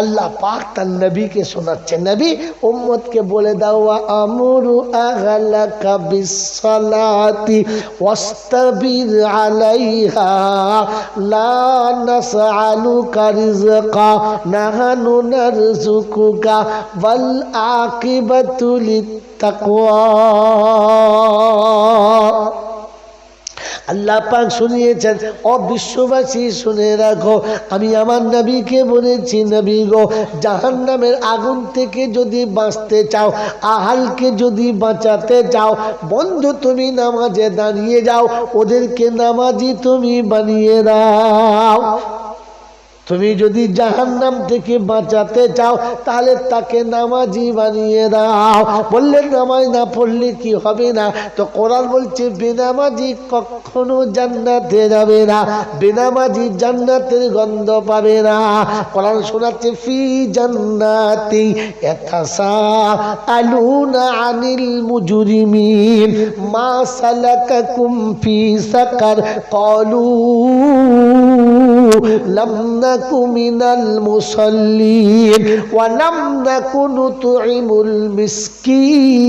আল্লাহ পাক তার নবীকে শোনাচ্ছে নবী, উম্মতকে বলে দাও আমরু আহলাকা বিসসালাতি ওয়াস্তাবির আলাইহা, লা নাসআলুকা রিজকা নাহানু নারযুকুকা ওয়াল আকিবাতু লিত্তাকওয়া। আল্লাহ পাক শুনিয়েছেন অবিশ্ববাসী বিশ্ববাসী, শুনে রাখো, আমি আমার নবীকে বলেছি, নবী গো জাহান নামের আগুন থেকে যদি বাঁচতে চাও, আহালকে যদি বাঁচাতে চাও, বন্ধু তুমি নামাজে দাঁড়িয়ে যাও, ওদেরকে নামাজি তুমি বানিয়ে দাও। তুমি যদি জাহান্নাম থেকে বাঁচাতে চাও, তাহলে তাকে নামাজি বানিয়ে দাও। বললে নামাজ না পড়লে কি হবে না? তো কোরআন বলছে, বেনামাজি কখনো জান্নাতে যাবে না, বেনামাজি জান্নাতের গন্ধ পাবে না। কোরআন শোনাচ্ছে, ফি জান্নাতি এতাসা আলুনা আনিল মুজরিমিন, মা সালাকাকুম ফি সাকার, কলু لم نك من المصلين ولم نك نطعم المسكين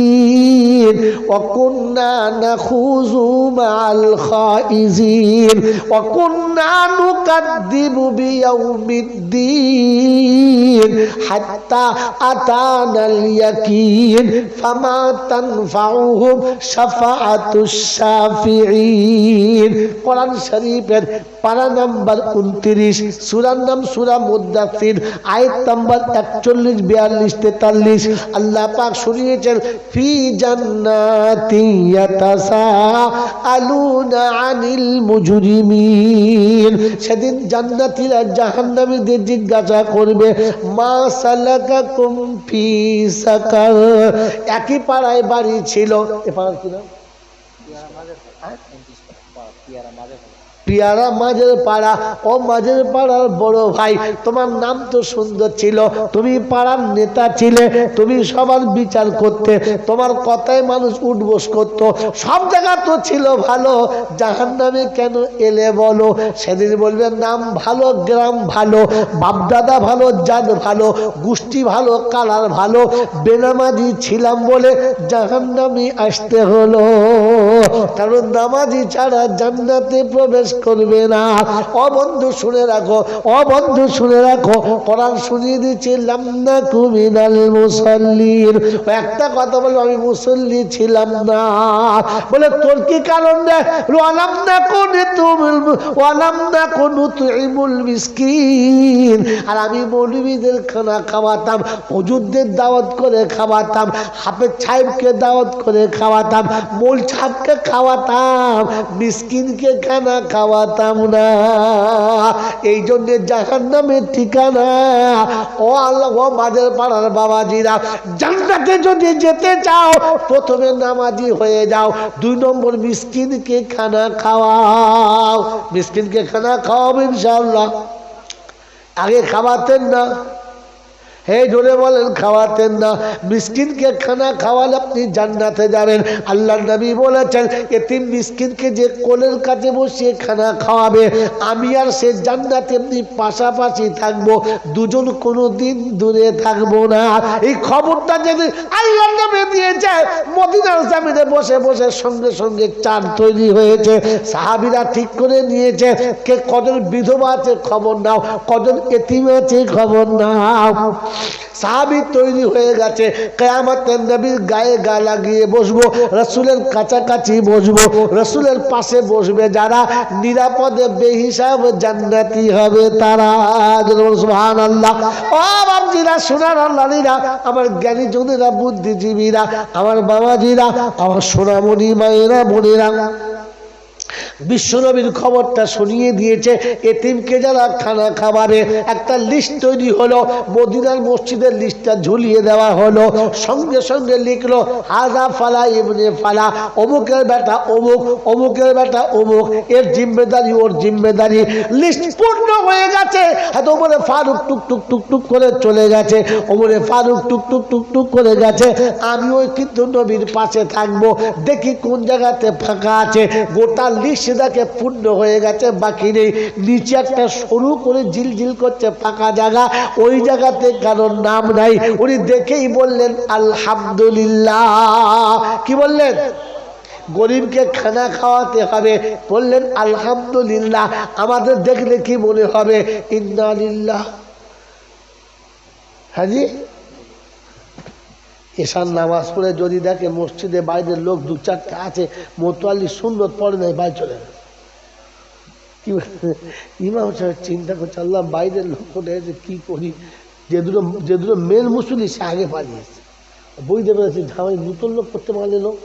وكنا نخوض مع الخائزين وكنا نكذب بيوم الدين حتى أتانا اليقين فما تنفعهم شفاعة الشافعين قرآن شريف পারা নাম্বার উনত্রিশ সুরার নাম সুরা মুদাসির আয়াত নাম্বার একচল্লিশ, বিয়াল্লিশ, তেতাল্লিশ। আল্লাহ পাক শুনিয়েছেন, ফি আনিল সেদিন জান্নাতীরা জাহান্নামীদের জিজ্ঞাসা করবে, মা সালাকাকুম ফি সাকার। একই পাড়ায় বাড়ি ছিল, এ পাড়ার কি নাম? পিয়ারা মাঝের পাড়া, ও মাঝের পাড়ার বড় ভাই, তোমার নাম তো সুন্দর ছিল, তুমি পাড়ার নেতা ছিলে, তুমি সবার বিচার করতে, তোমার কথায় মানুষ উঠবোস করত, সব জায়গা তো ছিল ভালো জাহান নামে কেন এলে বলো? সেদিন বলবে, নাম ভালো, গ্রাম ভালো, বাপদাদা ভালো, জাত ভালো, গোষ্ঠী ভালো, কালার ভালো, বেনামাজি ছিলাম বলে জাহান নামে আসতে হলো, কারণ নামাজি ছাড়া জান্নাতে প্রবেশ করবে না। অবন্ধু শুনে রাখো অবন্ধু শুনে রাখো, কোরআন শুনিয়ে দিচ্ছে লামনা কুমিনাল মুসল্লির একটা কথা বলো আমি মুসল্লি ছিলাম না। বলে, তোর কি কারণ রে? ওয়ালাম না কোনে তুমি ওয়ালাম না কোন মিসকিন। আর আমি মৌলবীদের খানা খাওয়াতাম, হুজুরদের দাওয়াত করে খাওয়াতাম, হাফেজ সাহেবকে দাওয়াত করে খাওয়াতাম, মোল সাহেবকে খাওয়াতাম, মিসকিনকে খানা খাওয়াতাম না এই জন্যে জাহান নামের ঠিকানা। ও আল্লাহ, ও মাদের পাড়ার বাবাজিরা, জান্নাতে যদি যেতে চাও, প্রথমে নামাজি হয়ে যাও। দুই নম্বর মিসকিনকে খানা খাওয়াও। মিসকিনকে খানা খাওয়াবো ইনশাল্লাহ আগে খাওয়াতেন না। হে জোরে বলেন, খাওয়াতেন না। মিসকিনকে খানা খাওয়ালে আপনি জান্নাতে যাবেন। আল্লাহ নবী বলেছেন, এতিম মিসকিনকে যে কোলের কাছে বসিয়ে খানা খাওয়াবে, আমি আর সে জান্নাতে এমনি পাশাপাশি থাকব, দুজন কোনো দিন দূরে থাকব না। এই খবরটা যদি আল্লাহ নবী দিয়েছে, মদিনার জামিনে বসে বসে সঙ্গে সঙ্গে চার তৈরি হয়েছে। সাহাবিরা ঠিক করে নিয়েছে কে কজন বিধবা আছে খবর নাও, কজন এতিম আছে খবর নাও। সাহাবি তৈরি হয়ে গেছে। কেয়ামতের নবীর গায়ে গা লাগিয়ে বসবো, রসুলের কাছাকাছি বসবো, রসুলের পাশে বসবে যারা নিরাপদে বেহিসাব জান্নাতি হবে তারা। ও বাবজিরা সোনার আল্লাহরা আমার জ্ঞানী জনেরা বুদ্ধিজীবীরা, আমার বাবাজিরা, আমার সোনামণি মায়েরা, বোনেরা। বিশ্বনবীর খবরটা শুনিয়ে দিয়েছে, এতিমকে যারা খানা খাবারে একটা লিস্ট তৈরি হলো, মদিনার মসজিদের লিস্টটা ঝুলিয়ে দেওয়া হলো, সঙ্গে সঙ্গে লিখলো, হাজা ফালা ইবনে ফালা, অমুকের বেটা অমুক, অমুকের বেটা অমুক, এর জিম্মেদারি ওর জিম্মেদারি। লিস্ট পূর্ণ হয়ে গেছে। হয়তো ওমরে ফারুক টুক টুক টুক টুক করে চলে গেছে, ওমরে ফারুক টুক টুক টুক টুক করে গেছে। আমি ওই কিন্তু নবীর পাশে থাকব, দেখি কোন জায়গাতে ফাঁকা আছে। গোটা লিস্ট দেখে পূর্ণ হয়ে গেছে, বাকি নেই। নিচে একটা সরু করে ঝিলঝিল করছে, ফাঁকা জায়গা, ওই জায়গাতে কারোর নাম নাই। উনি দেখেই বললেন, আলহামদুলিল্লাহ। কি বললেন? গরিবকে খানা খাওয়াতে হবে। বললেন, আলহামদুলিল্লাহ। আমাদের দেখলে কি মনে হবে? ইন্দালিল্লাহ হাজি এসার নামাজ পড়ে যদি দেখে মসজিদে বাইরের লোক দু চারটে আছে মোতোয়ালি সুন্দর পড়ে নেই বাড়ি চলে। কি ইমাম সাহেব চিন্তা করছে, আল্লাহ বাইরের লোক কোথায় এসে কি করি? যে দুটো যে দুটো মেন মুসলি সে আগে পালিয়েছে। বই দেবে ঝামাই নতুন লোক করতে পারলে লোক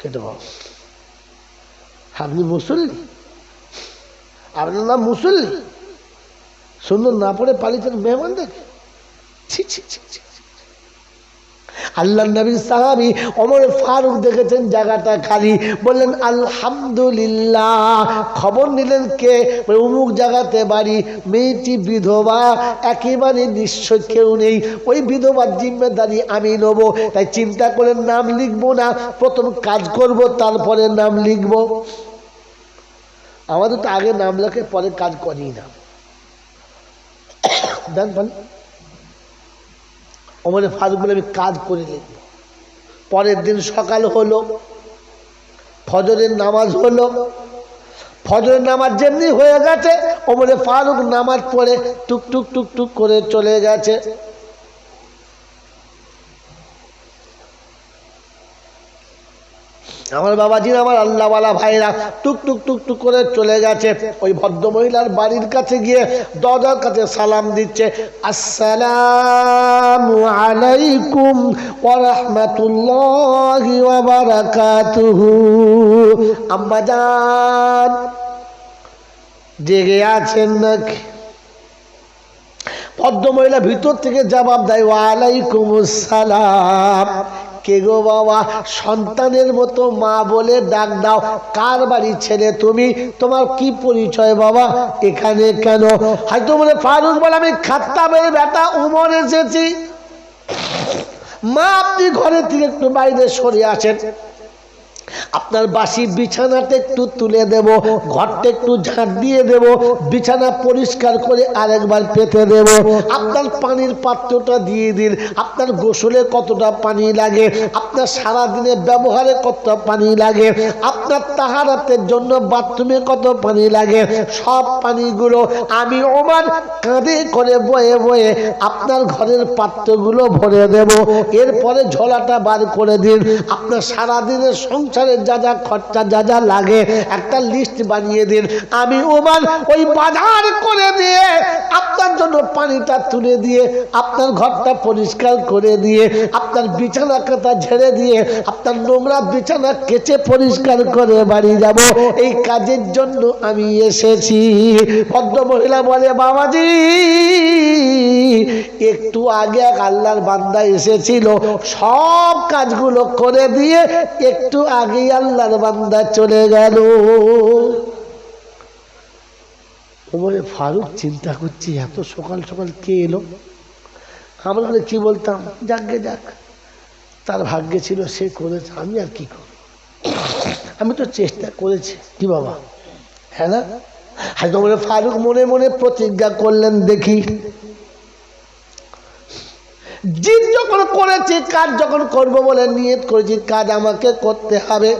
কেটে পাবো। আপনি মুসল্লি? আপনার নাম মুসল্লি? সুন্দর না পড়ে পালিয়েছেন মেহমান দেখে ছি ছি ছি ছি। আল্লাহ নবীর সাহাবি অমর ফারুক দেখেছেন জায়গাটা খালি। বললেন, আলহামদুলিল্লাহ। খবর নিলেন কে? অমুক জায়গাতে বাড়ি, মেয়েটি বিধবা, একেবারে নিশ্চয় কেউ নেই। ওই বিধবার জিম্মেদারি আমি নেব। তাই চিন্তা করে নাম লিখব না। প্রথম কাজ করব, তারপরে নাম লিখব। আমাদের তো আগে নাম লেখে, পরে কাজ করি না। অমরে ফারুক বলে, আমি কাজ করে লিখব পরের দিন সকাল হলো, ফজরের নামাজ হলো। ফজরের নামাজ যেমনি হয়ে গেছে, ওমরে ফারুক নামাজ পড়ে টুক টুক টুক টুক করে চলে গেছে। আমার বাবাজির, আমার আল্লাহওয়ালা ভাইরা টুক টুক টুক টুক করে চলে গেছে। ওই ভদ্র মহিলার বাড়ির কাছে গিয়ে দরজার কাছে সালাম দিচ্ছে। আসসালামু আলাইকুম ওয়া রাহমাতুল্লাহি ওয়া বারাকাতুহু জেগে আছেন নাকি? ভদ্র মহিলা ভিতর থেকে জবাব দেয় ওয়ালাইকুম সালাম। কে গো বাবা, সন্তানের মতো মা বলে ডাক দাও। কার বাড়ি ছেলে তুমি? তোমার কি পরিচয় বাবা? এখানে কেন? হয়তো বলে, ফারুক বলে, আমি খাত্তাবের বেটা উমর এসেছি। মা আপনি ঘরে থেকে একটু বাইরে সরে আসেন। আপনার বাসি বিছানাটা একটু তুলে দেব, ঘরটা একটু ঝাঁট দিয়ে দেব, বিছানা পরিষ্কার করে আরেকবার পেতে দেব। আপনার পানির পাত্রটা দিয়ে দিন, আপনার গোসলে কতটা পানি লাগে, আপনার সারা দিনে ব্যবহারে কত পানি লাগে, আপনার তাহারাতের জন্য বাথরুমে কত পানি লাগে, সব পানিগুলো আমি ওমান কাঁধে করে বয়ে বয়ে আপনার ঘরের পাত্রগুলো ভরে দেব। এরপরে ঝোলাটা বার করে দিন, আপনার সারাদিনের সংসারের যা যা খরচা, যা যা লাগে, একটা লিস্ট বানিয়ে দিন। আমি ওমান ওই বাজার করে দিয়ে আপনার জন্য পানিটা তুলে দিয়ে, আপনার ঘরটা পরিষ্কার করে দিয়ে, আপনার বিছানা কাতা ঝেড়ে দিয়ে, আপনার নোংরা বিছানা কেচে পরিষ্কার করে বাড়ি যাব। এই কাজের জন্য আমি এসেছি। ভদ্র মহিলা বলে, বাবাজি, একটু আগে এক আল্লাহর বান্দা এসেছিল। সব কাজগুলো করে দিয়ে একটু আগেই আল্লাহর বান্দা চলে গেল। বলে ফারুক চিন্তা করছি, এত সকাল সকাল কে এলো? আমরা বলে, কি বলতাম? যাকগে যাক তার ভাগ্যে ছিল সে করেছে, আমি আর কি করব? আমি তো চেষ্টা করেছি, কি বাবা? হ্যাঁ না? হয়তো ফারুক মনে মনে প্রতিজ্ঞা করলেন, দেখি। জিদ যখন করেছি, কাজ যখন করব বলে নিয়ত করেছি, কাজ আমাকে করতে হবে।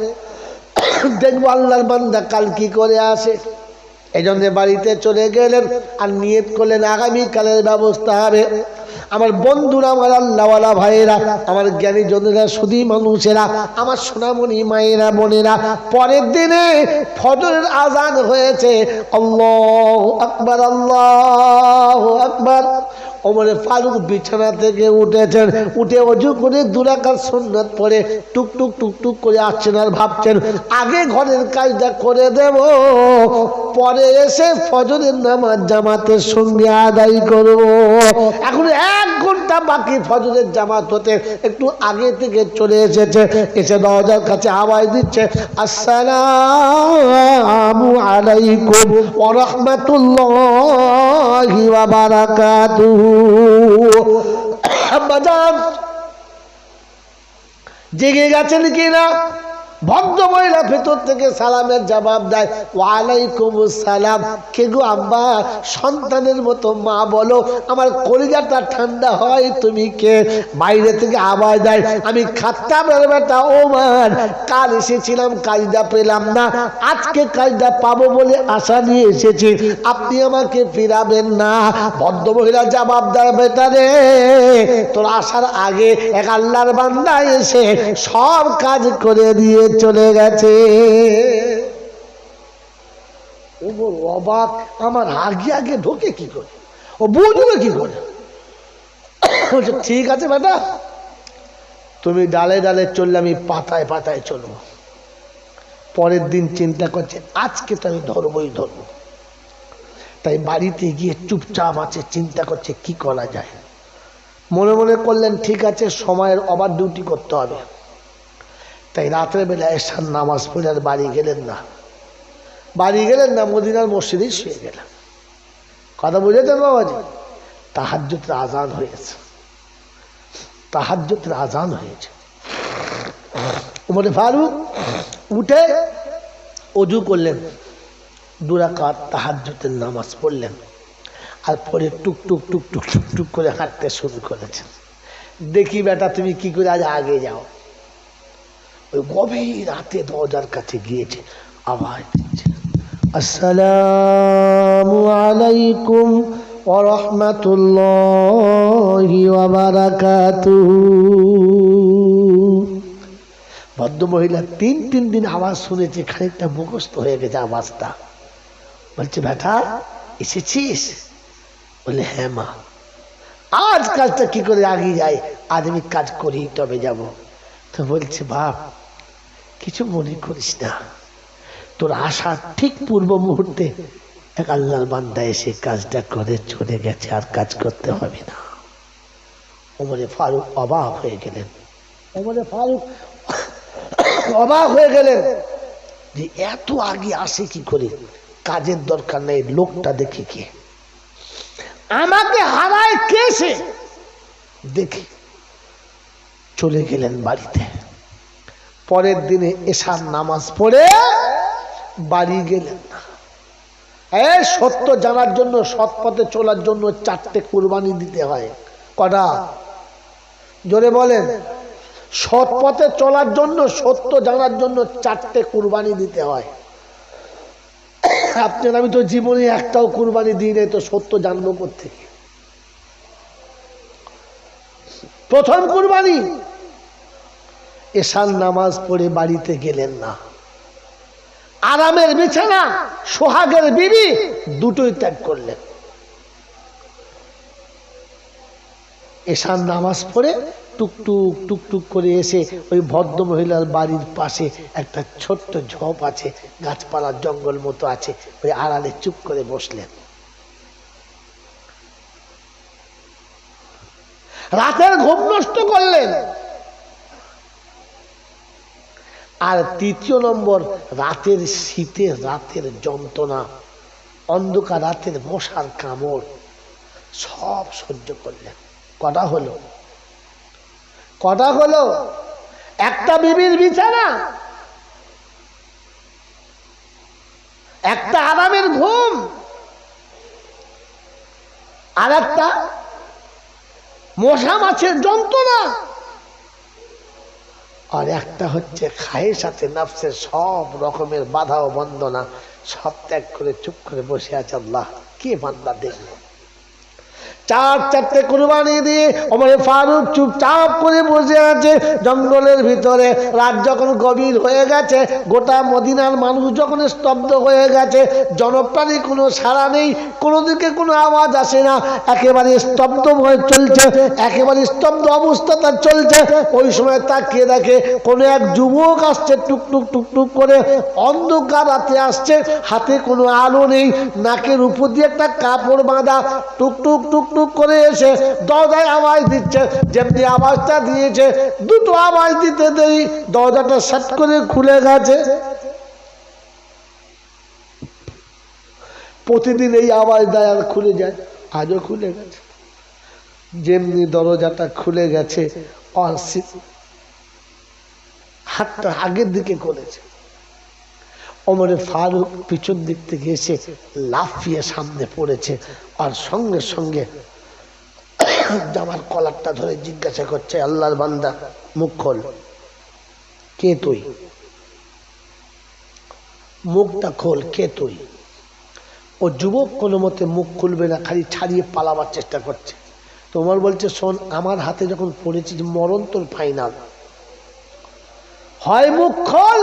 দেখব আল্লাহর বান্দা কাল কি করে আসে। এই বাড়িতে চলে গেলেন, আর নিয়ত করলেন আগামীকালের ব্যবস্থা হবে। আমার বন্ধুরা আমার আল্লাহওয়ালা ভাইয়েরা, আমার জ্ঞানী জনেরা, সুদী মানুষেরা, আমার সোনামণি মায়েরা, বোনেরা, পরের দিনে ফজরের আজান হয়েছে। আল্লাহ আকবার আল্লাহ আকবার। ওমরে ফারুক বিছানা থেকে উঠেছেন, উঠে অজু করে দুরাকার সন্ন্যত পরে টুক টুক টুক টুক করে আসছেন আর ভাবছেন, আগে ঘরের কাজটা করে দেব, পরে এসে ফজরের নামাজ জামাতের সঙ্গে আদায় করব। এখন এক ঘণ্টা বাকি ফজরের জামাত হতে একটু আগে থেকে চলে এসেছে। এসে দরজার কাছে আওয়াজ দিচ্ছে, আসসালামু আলাইকুম ওয়া রাহমাতুল্লাহি ওয়া বারাকাতুহু। বাজান, জেগে গেছেন কিনা ভদ্র মহিলা ভেতর থেকে সালামের জবাব দেয় ওয়ালাইকুম সালাম কে গো আব্বা? সন্তানের মতো মা, বলো। আমার কলিজাটা ঠান্ডা হয়, তুমি কে? বাইরে থেকে আওয়াজ দেয়, আমি খাত্তাবের বেটা ও মান কাল এসেছিলাম কাজটা পেলাম না। আজকে কাজটা পাবো বলে আশা নিয়ে এসেছি। আপনি আমাকে ফিরাবেন না। ভদ্র মহিলা জবাব দেয়, বেটা রে, তোর আসার আগে এক আল্লাহর বান্দা এসে সব কাজ করে দিয়ে চলে গেছে। ও বড় অবাক, আমার আগে আগে ঢোকে কি করে? ও বুঝবে কি করে? ঠিক আছে বেটা, তুমি ডালে ডালে চললে আমি পাতায় পাতায় চলবো। পরের দিন চিন্তা করছে, আজকে তো আমি ধরবই ধরবো। তাই বাড়িতে গিয়ে চুপচাপ আছে, চিন্তা করছে কি করা যায়। মনে মনে করলেন, ঠিক আছে, সময়ের ওভার ডিউটি করতে হবে। তাই রাতের বেলা এসার নামাজ পড়ে আর বাড়ি গেলেন না। বাড়ি গেলেন না, মদিনার মসজিদেই শুয়ে গেলেন। কথা বুঝেছেন বাবাজি? তাহাজ্যতের আজান হয়েছে। তাহাজ্যতের আজান হয়েছে। উমরে ফারুক উঠে অজু করলেন। দুরাকাত তাহাজ্যতের নামাজ পড়লেন। আর পরে টুক টুক টুক টুক টুক টুক করে হাঁটতে শুরু করেছেন। দেখি বেটা, তুমি কি করে আজ আগে যাও? ওই গভীর রাতে দরজার কাছে গিয়েছে, আওয়াজ দিচ্ছে আসসালামু আলাইকুম ওরহমতুল্লাহি ভদ্র মহিলা তিন তিন দিন আওয়াজ শুনেছে, খানিকটা মুখস্থ হয়ে গেছে আওয়াজটা। বলছে বেটা এসেছিস? বলে হ্যাঁ মা। আজ কাজটা কি করে আগে যায়? আজ কাজ করি, তবে যাব। তো বলছে, বাপ কিছু মনে করিস না। তোর আসার ঠিক পূর্ব মুহূর্তে এক আল্লাহর বান্দা এসে কাজটা করে চলে গেছে, আর কাজ করতে হবে না। ওমরে ফারুক অবাক হয়ে গেলেন। ওমরে ফারুক অবাক হয়ে গেলেন যে এত আগে আসে কি করে? কাজের দরকার নেই, লোকটা দেখে কে? আমাকে হারায় কে সে? দেখে চলে গেলেন বাড়িতে। পরের দিনে এসার নামাজ পড়ে বাড়ি গেলেন। সত্য জানার জন্য, সৎ পথে চলার জন্য চারটে কুরবানি দিতে হয়। কটা? জোরে বলেন। সৎ পথে চলার জন্য, সত্য জানার জন্য চারটে কুরবানি দিতে হয়। আপনার আমি তো জীবনে একটাও কুরবানি দিই নাই, তো সত্য জানব থেকে প্রথম কুরবানি এশান নামাজ পড়ে বাড়িতে গেলেন না। আরামের বিছানা, সোহাগের বিবি দুটোই ত্যাগ করলেন। এশান নামাজ পড়ে টুকটুক টুকটুক করে এসে ওই ভদ্র মহিলার বাড়ির পাশে একটা ছোট্ট ঝোপ আছে, গাছপালার জঙ্গল মতো আছে, ওই আড়ালে চুপ করে বসলেন। রাতের ঘুম নষ্ট করলেন। আর তৃতীয় নম্বর, রাতের শীতে রাতের যন্ত্রণা, অন্ধকার রাতের মশার কামড়, সব সহ্য করলেন। কটা হলো? কটা হলো? একটা বিবির বিছানা, একটা আরামের ঘুম, আর একটা মশা মাছের যন্ত্রণা। আর একটা হচ্ছে খায়ের সাথে নাফসের সব রকমের বাধা ও বন্দনা সব ত্যাগ করে চুপ করে বসে আছে আল্লাহ। কে বান্দা দেখল? চার চারটে কুরবানি দিয়ে অমরে ফারুক চুপচাপ করে বসে আছে। জঙ্গলের ভিতরে রাত যখন গভীর হয়ে গেছে, গোটা মদিনার মানুষ যখন স্তব্ধ হয়ে গেছে, জনপ্রাণী কোনো সাড়া নেই, কোনো দিকে কোনো আওয়াজ আসে না। একেবারে স্তব্ধ হয়ে চলছে, একেবারে স্তব্ধ অবস্থা তার চলছে। ওই সময় তাকিয়ে দেখে কোনো এক যুবক আসছে, টুকটুক টুকটুক করে অন্ধকার রাতে আসছে। হাতে কোনো আলো নেই, নাকের উপর দিয়ে একটা কাপড় বাঁধা টুকটুক টুকটুক করে এসে দরজায় আওয়াজ দিচ্ছে। যেমনি আওয়াজটা দিয়েছে, দুটো আওয়াজ দিতে দেরি, দরজাটা সেট করে খুলে গেছে। প্রতিদিন এই আওয়াজ দেয় আর খুলে যায়, আজও খুলে গেছে। যেমনি দরজাটা খুলে গেছে, অসি- হাতটা আগের দিকে করেছে ওমরে ফারুক পিছন দিক থেকে এসে লাফিয়ে সামনে পড়েছে আর সঙ্গে সঙ্গে জামার কলারটা ধরে জিজ্ঞাসা করছে, আল্লাহর বান্দা, মুখ খোল। কে তুই? মুখটা খোল, কে তুই? ও যুবক কোনো মতে মুখ খুলবে না, খালি ছাড়িয়ে পালাবার চেষ্টা করছে। তোমার বলছে, শোন, আমার হাতে যখন পড়েছিস, মরণ তোর ফাইনাল হয় মুখ খোল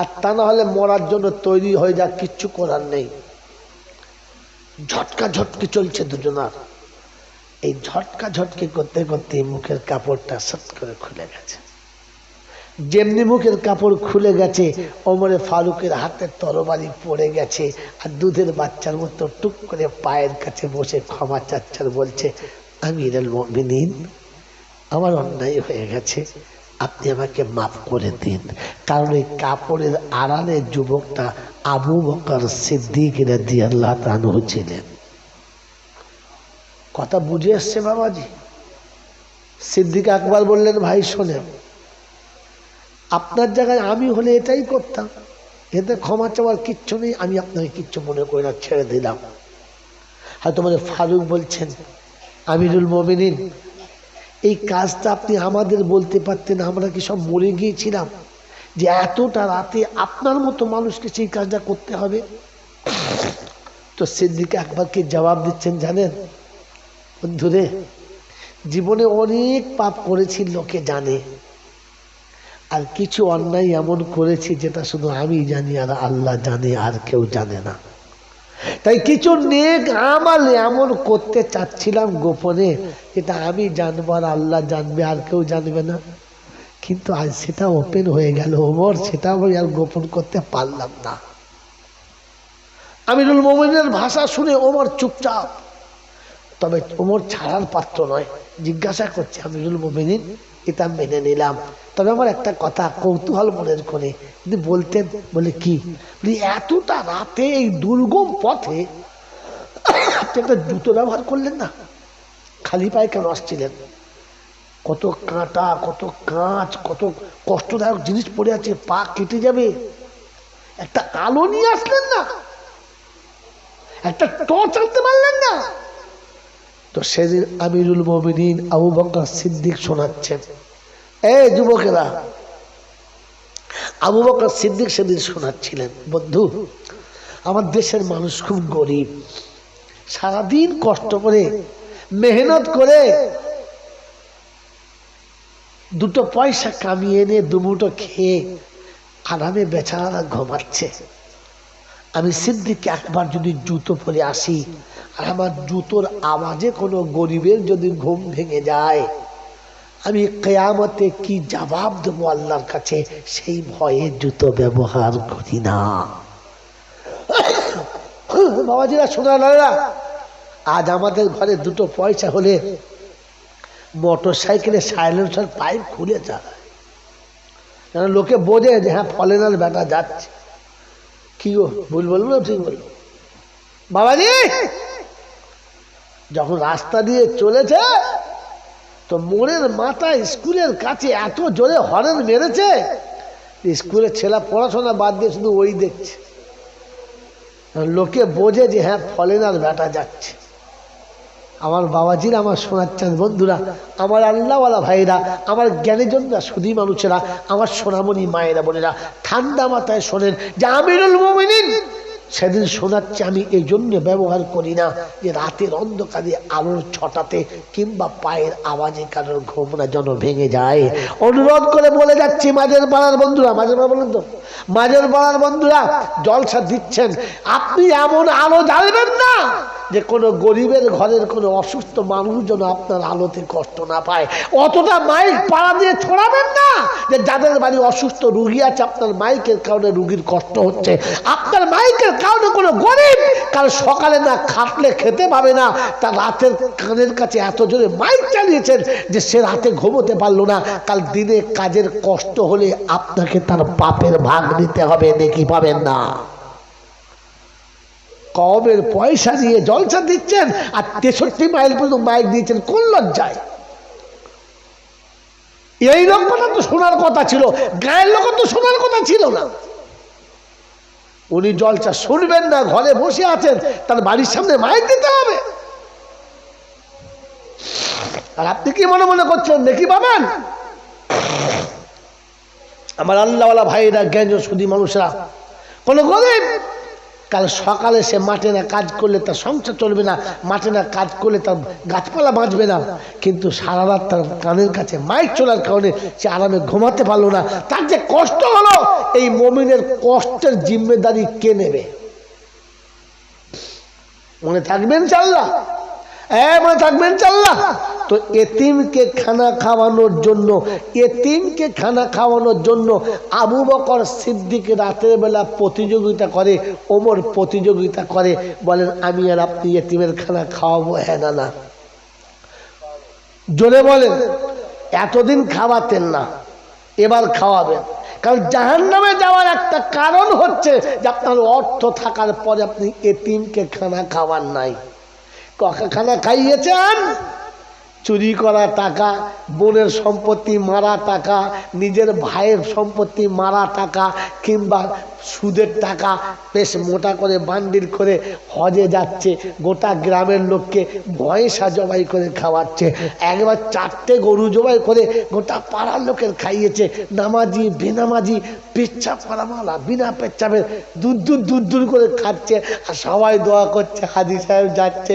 আর তা না হলে মরার জন্য তৈরি হয়ে যা কিচ্ছু করার নেই। ঝটকা ঝটকি চলছে দুজনার। এই ঝটকা ঝটকি করতে করতে মুখের কাপড়টা সট করে খুলে গেছে। যেমনি মুখের কাপড় খুলে গেছে, ওমরে ফারুকের হাতে তরবারি পড়ে গেছে, আর দুধের বাচ্চার মতো টুক করে পায়ের কাছে বসে ক্ষমা চাচ্চার বলছে আমি মমিনিন, আমার অন্যায় হয়ে গেছে। আপনি আমাকে মাফ করে দিন। কারণ এই কাপড়ের আড়ালে যুবকটা আবু বকর সিদ্দিক রাদি আল্লাহ তানু ছিলেন। কথা বুঝে এসছে বাবাজি? সিদ্দিক আকবর বললেন, ভাই, শোনেন, আপনার জায়গায় আমি হলে এটাই করতাম। এতে ক্ষমা চাওয়ার কিচ্ছু নেই, আমি আপনাকে কিচ্ছু মনে করি না, ছেড়ে দিলাম। হয়তো মানে ফারুক বলছেন, আমিরুল মমিনিন এই কাজটা আপনি আমাদের বলতে পারতেন, আমরা কি সব মরে গিয়েছিলাম? যে এতটা রাতে আপনার মতো মানুষকে সেই কাজটা করতে হবে? তো সিদ্দিকে একবারকে জবাব দিচ্ছেন, জানেন? বন্ধুরে, জীবনে অনেক পাপ করেছি, লোকে জানে। আর কিছু অন্যায় এমন করেছি, যেটা শুধু আমি জানি আর আল্লাহ জানে, আর কেউ জানে না। তাই কিছু নেক আমাল এমন করতে চাচ্ছিলাম গোপনে, যেটা আমি জানব আর আল্লাহ জানবে, আর কেউ জানবে না। কিন্তু আজ সেটা ওপেন হয়ে গেল, ওমর, সেটা আমি আর গোপন করতে পারলাম না। আমিরুল মোমিনের ভাষা শুনে ওমর চুপচাপ। তবে ওমর ছাড়ার পাত্র নয়, জিজ্ঞাসা করছে আমিরুল মোমিনিন এটা মেনে নিলাম। তবে আমার একটা কথা কৌতূহল মনের করে বলতেন, বলে কি? এতটা রাতে এই দুর্গম পথে আপনি একটা জুতো ব্যবহার করলেন না? খালি পায়ে কেন আসছিলেন? কত কাঁটা, কত কাঁচ, কত কষ্টদায়ক জিনিস পড়ে আছে, পা কেটে যাবে। একটা আলো নিয়ে আসলেন না? একটা টর্চ আনতে পারলেন না? তো সেদিন আমিরুল মমিনিন আবু বকর সিদ্দিক শোনাচ্ছেন। এ যুবকেরা, আবু বকর সিদ্দিক সেদিন শোনাচ্ছিলেন, বন্ধু, আমার দেশের মানুষ খুব গরিব। সারাদিন কষ্ট করে, মেহনত করে, দুটো পয়সা কামিয়ে এনে দুমুটো খেয়ে আরামে বেচারা ঘুমাচ্ছে। আমি সিদ্দিক একবার যদি জুতো পরে আসি আর আমার জুতোর আওয়াজে কোনো গরিবের যদি ঘুম ভেঙে যায়, আমি কেয়ামতে কি জবাব দেবো আল্লাহর কাছে? সেই ভয়ে জুতো ব্যবহার করি না। বাবাজিরা, শোনা আজ আমাদের ঘরে দুটো পয়সা হলে মোটর সাইকেলে সাইলেন্সার পাইপ খুলে কেন লোকে বোঝে যে হ্যাঁ ফলেনার বেটা যাচ্ছে। কি গো, ভুল বলব ঠিক বলব বাবাজি! যখন রাস্তা দিয়ে চলেছে, তো মোড়ের মাথায় স্কুলের কাছে এত জোরে হরেন মেরেছে, স্কুলের ছেলে পড়াশোনা বাদ দিয়ে শুধু ওই দেখছে। লোকে বোঝে যে হ্যাঁ ফলেনার বেটা যাচ্ছে। আমার বাবাজির, আমার শোনাচ্ছেন বন্ধুরা, আমার আল্লাহওয়ালা ভাইরা, আমার জ্ঞানীজনরা সুদী মানুষেরা, আমার সোনামণি মায়েরা বোনেরা, ঠান্ডা মাথায় শোনেন যে আমিরুল মোমিনিন সেদিন শোনাচ্ছে, আমি এই জন্য ব্যবহার করি না যে রাতের অন্ধকারে আলোর ছটাতে কিংবা পায়ের আওয়াজে কারোর ঘোমরা যেন ভেঙে যায়। অনুরোধ করে বলে যাচ্ছি মাঝের পাড়ার বন্ধুরা মাঝের পাড়া বলেন তো মাঝের পাড়ার বন্ধুরা, জলসা দিচ্ছেন। আপনি এমন আলো জ্বালবেন না। যে কোনো গরিবের ঘরের কোনো অসুস্থ মানুষ যেন আপনার আলোতে কষ্ট না পায়। অতটা মাইক পাড়া দিয়ে ছড়াবেন না যে যাদের বাড়ি অসুস্থ রুগী আছে, আপনার মাইকের কারণে রুগীর কষ্ট হচ্ছে। আপনার মাইকের কারণে কোনো গরিব কাল সকালে না খাটলে খেতে পাবে না, তার রাতের কানের কাছে এত জোরে মাইক চালিয়েছেন যে সে রাতে ঘুমোতে পারল না। কাল দিনে কাজের কষ্ট হলে আপনাকে তার পাপের ভাগ নিতে হবে, নাকি পাবেন না। কমের পয়সা দিয়ে জলসা দিচ্ছেন আর তেষট্টি মাইল পর্যন্ত মাইক দিয়েছেন, কোন লজ্জায়? এই লোকটা তো শোনার কথা ছিল, গায়ের লোক তো শোনার কথা ছিল না। উনি জলচা শুনবেন না, ঘরে বসে আছেন, তার বাড়ির সামনে মাইক দিতে হবে। আর আপনি কি মনে মনে করছেন দেখি পাবেন আমার আল্লাহওয়ালা ভাইরা জ্ঞান সুদী মানুষরা, কোনো গরিব কাল সকালে সে মাঠে না কাজ করলে তার সংসার চলবে না, মাঠে না কাজ করলে তার গাছপালা বাঁচবে না। কিন্তু সারা রাত তার কানের কাছে মাইক চলার কারণে সে আরামে ঘুমাতে পারল না। তার যে কষ্ট হলো, এই মমিনের কষ্টের জিম্মেদারি কে নেবে? মনে থাকবেন চাল্লা হ্যাঁ থাকবেন চাল্লা। তো এতিমকে খানা খাওয়ানোর জন্য, এতিমকে খানা খাওয়ানোর জন্য আবু বকর সিদ্দিক রাতের বেলা প্রতিযোগিতা করে, ওমর প্রতিযোগিতা করে, বলেন, আমি আর আপনি এতিমের খানা খাওয়াবো হ্যাঁ না না। জোরে বলেন, এতদিন খাওয়াতেন না, এবার খাওয়াবেন। কারণ জাহান নামে যাওয়ার একটা কারণ হচ্ছে যে আপনার অর্থ থাকার পরে আপনি এতিমকে খানা খাওয়ার নাই। খানা খাইয়েছেন? চুরি করা টাকা, বোনের সম্পত্তি মারা টাকা, নিজের ভাইয়ের সম্পত্তি মারা টাকা, কিংবা সুদের টাকা বেশ মোটা করে বান্ডিল করে হজে যাচ্ছে। গোটা গ্রামের লোককে ভয়সা জবাই করে খাওয়াচ্ছে। একবার চারটে গরু জবাই করে গোটা পাড়ার লোকের খাইয়েছে। নামাজি, বেনামাজি পেচ্ছাপ করামালা বিনা পেচ্ছাপের দূর দূর দূর দূর করে খাচ্ছে আর সবাই দোয়া করছে হাজি সাহেব যাচ্ছে।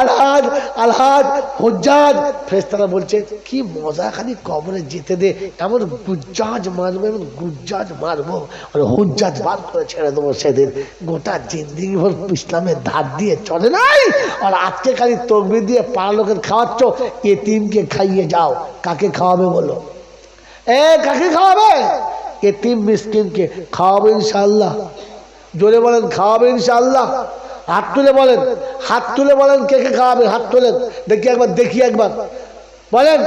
আলহাজ আলহাজ হুজ্জাজ। ফেরেশতারা বলছে, কি মজা খালি কবরে যেতে দে, এমন গুজ্জাজ মারবো, এমন গুজ্জাজ মারবো। আর হুজ্জাজ বার করে ছেড়ে দেবো সেদিন। গোটা জিন্দিগি ভর ইসলামের ধার দিয়ে চলে নাই। আর আজকে খালি তকবি দিয়ে পাড়া লোকের খাওয়াচ্ছ, এতিমকে খাইয়ে যাও। কাকে খাওয়াবে বলো? এ, কাকে খাওয়াবে? এতিম মিসকিনকে খাওয়াবে ইনশাল্লাহ জোরে বলেন, খাওয়াবে ইনশাল্লাহ হাত তুলে বলেন, হাত তুলে বলেন কে কে খাওয়াবে, হাত তুলেন। দেখি একবার দেখি একবার। বলেন।